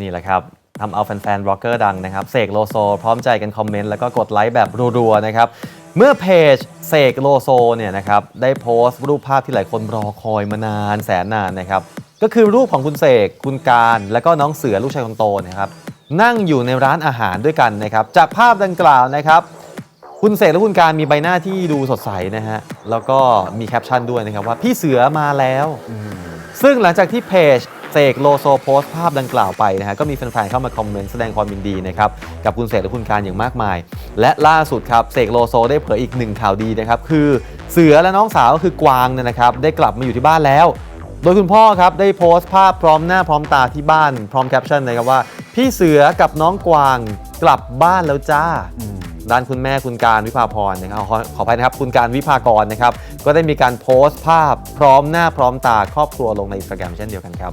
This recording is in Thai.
นี่แหละครับทำเอาแฟนๆร็อกเกอร์ดังนะครับเสกโลโซ พร้อมใจกันคอมเมนต์แล้วก็กดไลค์แบบรัวๆนะครับ เมื่อเพจเสกโลโซเนี่ยนะครับได้โพสต์รูปภาพที่หลายคนรอคอยมานานแสนนานนะครับ ก็คือรูปของคุณเสกคุณการแล้วก็น้องเสือลูกชายคนโตนะครับนั่งอยู่ในร้านอาหารด้วยกันนะครับจากภาพดังกล่าวนะครับ คุณเสกและคุณการมีใบหน้าที่ดูสดใสนะฮะแล้วก็มีแคปชั่นด้วยนะครับว่าพี่เสือมาแล้ว ซึ่งหลังจากที่เพจ เสกโลโซโพสต์ภาพดังกล่าวไปนะฮะก็มีแฟนๆเข้ามาคอมเมนต์แสดงความยินดีนะครับกับคุณเสกและคุณการอย่างมากมาย และล่าสุดครับเสกโลโซได้เผยอีกหนึ่งข่าวดีนะครับคือเสือและน้องสาวก็คือกวางเนี่ยนะครับได้กลับมาอยู่ที่บ้านแล้ว โดยคุณพ่อครับได้โพสต์ภาพพร้อมหน้าพร้อมตาที่บ้านพร้อมแคปชั่นนะครับว่า พี่เสือกับน้องกวางกลับบ้านแล้วจ้าด้านคุณแม่คุณการวิภาพรนะครับขอขออภัยนะครับคุณการวิภากรนะครับ ก็ได้มีการโพสต์ภาพพร้อมหน้าพร้อมตาครอบครัวลงในอินสตาแกรมเช่นเดียวกันครับ